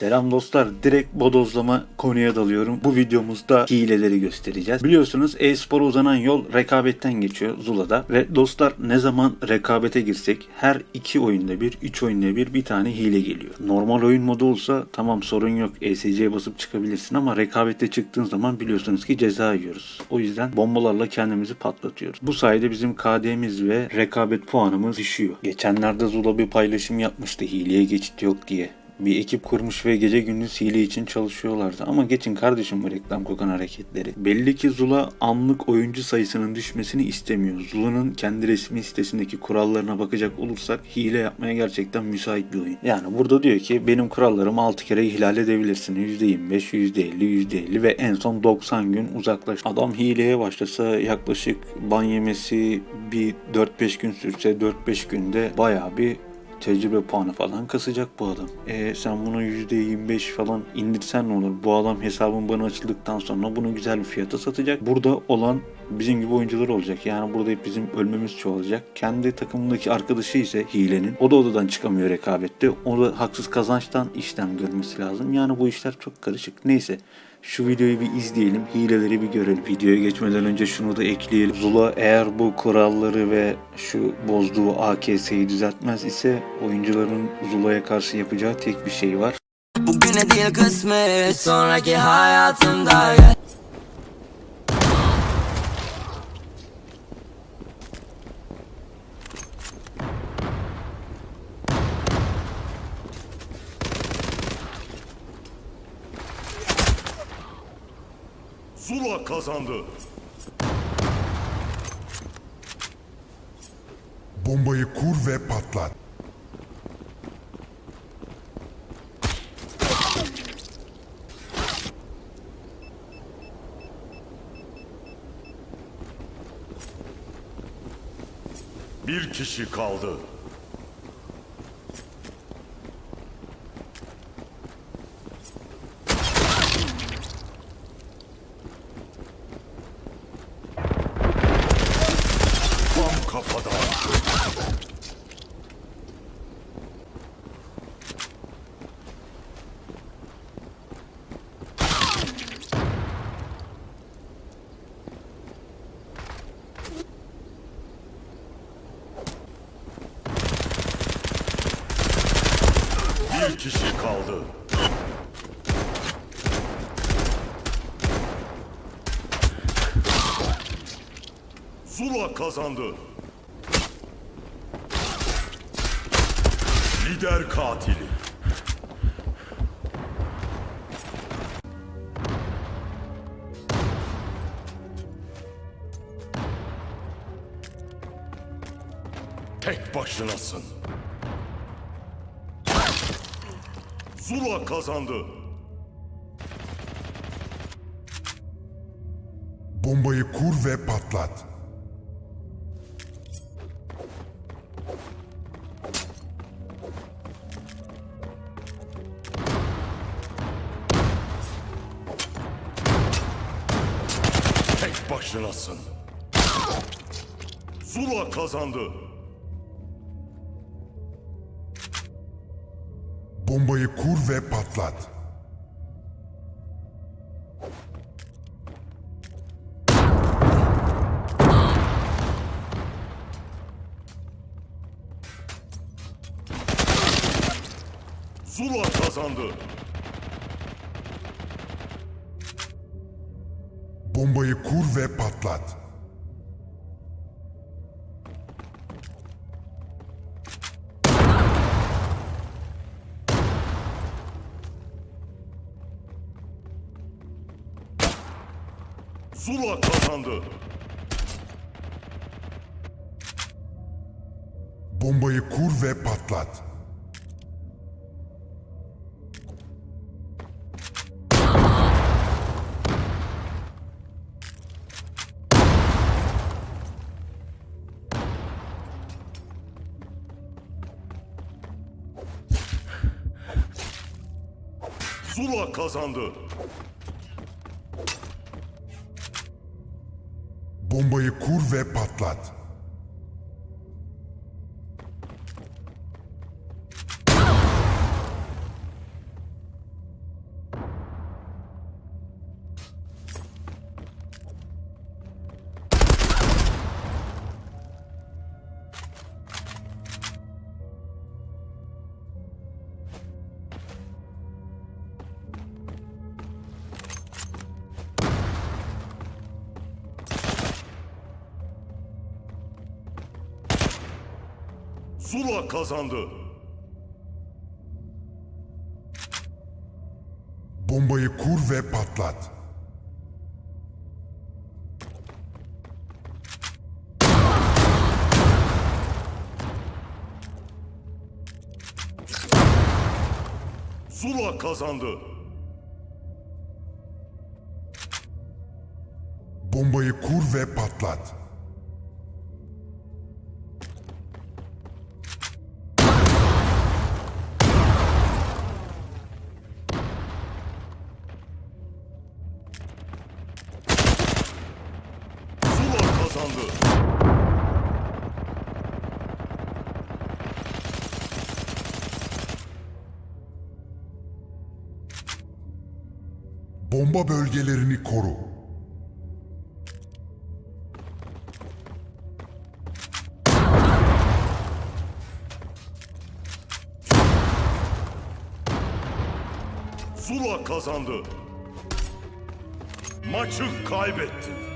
Selam dostlar. Direkt bodozlama konuya dalıyorum. Bu videomuzda hileleri göstereceğiz. Biliyorsunuz e-spora uzanan yol rekabetten geçiyor Zula'da. Ve dostlar ne zaman rekabete girsek her iki oyunda bir, üç oyunda bir bir tane hile geliyor. Normal oyun modu olsa tamam sorun yok. ESC'ye basıp çıkabilirsin ama rekabette çıktığın zaman biliyorsunuz ki ceza yiyoruz. O yüzden bombalarla kendimizi patlatıyoruz. Bu sayede bizim KD'miz ve rekabet puanımız düşüyor. Geçenlerde Zula bir paylaşım yapmıştı hileye geçit yok diye bir ekip kurmuş ve gece gündüz hile için çalışıyorlardı. Ama geçin kardeşim bu reklam kokan hareketleri. Belli ki Zula anlık oyuncu sayısının düşmesini istemiyor. Zula'nın kendi resmi sitesindeki kurallarına bakacak olursak hile yapmaya gerçekten müsait bir oyun. Yani burada diyor ki benim kurallarımı 6 kere ihlal edebilirsin. %25, %50, %50 ve en son 90 gün uzaklaş. Adam hileye başlasa yaklaşık ban yemesi bir 4-5 gün sürse 4-5 günde bayağı bir tecrübe puanı falan kasacak bu adam. E sen bunu %25 falan indirsen ne olur? Bu adam hesabın bana açıldıktan sonra bunu güzel bir fiyata satacak. Burada olan bizim gibi oyuncular olacak. Yani burada hep bizim ölmemiz çoğalacak. Kendi takımındaki arkadaşı ise hilenin. O da odadan çıkamıyor rekabette. O da haksız kazançtan işlem görmesi lazım. Yani bu işler çok karışık. Neyse. Şu videoyu bir izleyelim, hileleri bir görelim. Videoya geçmeden önce şunu da ekleyelim. Zula eğer bu kuralları ve şu bozduğu AKS'yi düzeltmez ise oyuncuların Zula'ya karşı yapacağı tek bir şey var. Bugüne değil kısmet Sonraki hayatımda Zula kazandı. Bombayı kur ve patlat. Bir kişi kaldı. Bir kişi kaldı. Zula kazandı. Lider katili. Tek başınasın. Zula kazandı. Bombayı kur ve patlat. Tek başınasın. Zula kazandı. Bombayı kur ve patlat. Zula kazandı. Bombayı kur ve patlat. Zula kazandı. Bombayı kur ve patlat. Zula kazandı. Bombayı kur ve patlat. Zula kazandı. Bombayı kur ve patlat. Zula kazandı. Bombayı kur ve patlat. Kazandı. Bomba bölgelerini koru. Zula kazandı. Maçı kaybetti.